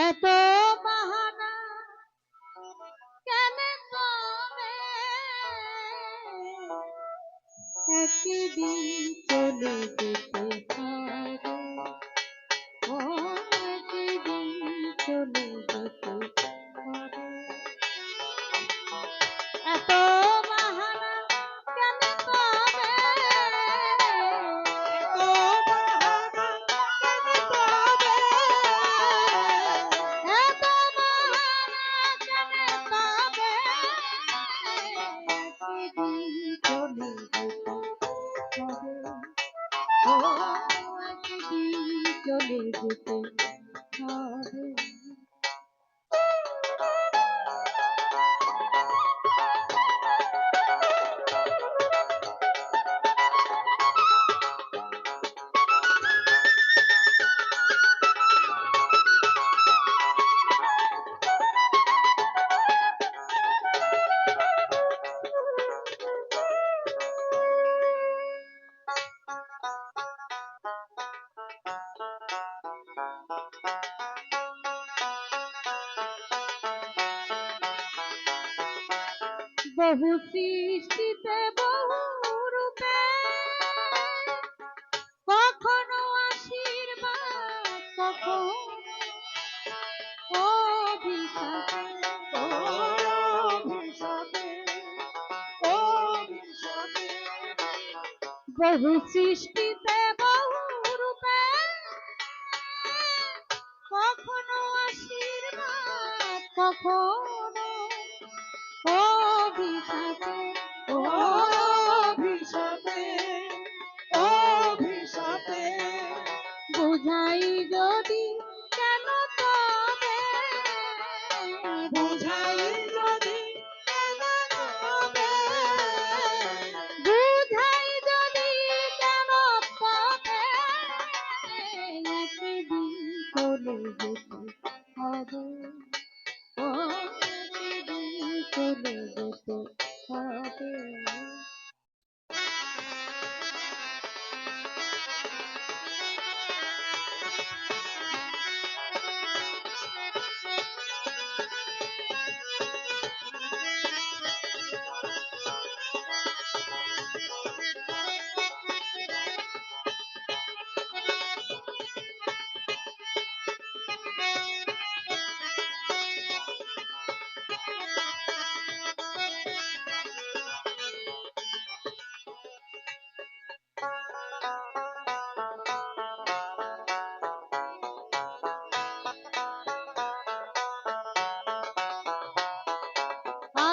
এত বাহানা কেন তবে একদিন চলে চলে যেতে হবে। বহু সৃষ্টিতে বহু রূপে। কখনো আশীর্বাদ কখনো বহু সৃষ্টিতে বহু রূপে। কখনো আশীর্বাদ কখনো বুঝাই যদি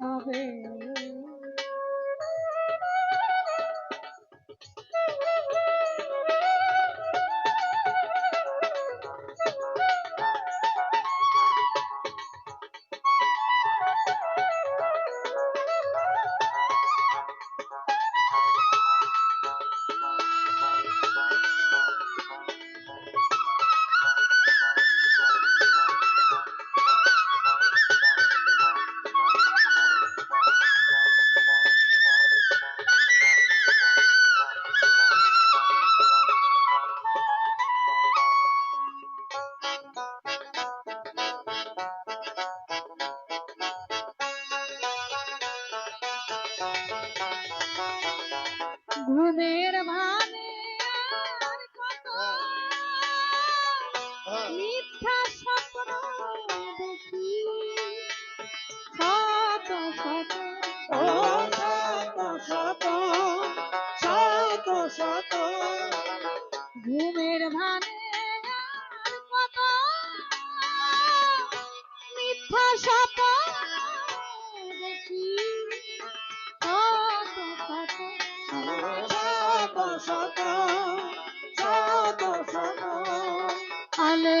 Hallelujah. ঘুমের ভানে আর কত হ্যাঁ। মিথ্যা স্বপ্ন দেখি শত শত ও শত শত শত শত ঘুমের ভানে কত মিথ্যা স্বপ্ন দেখি শত শত শত আলে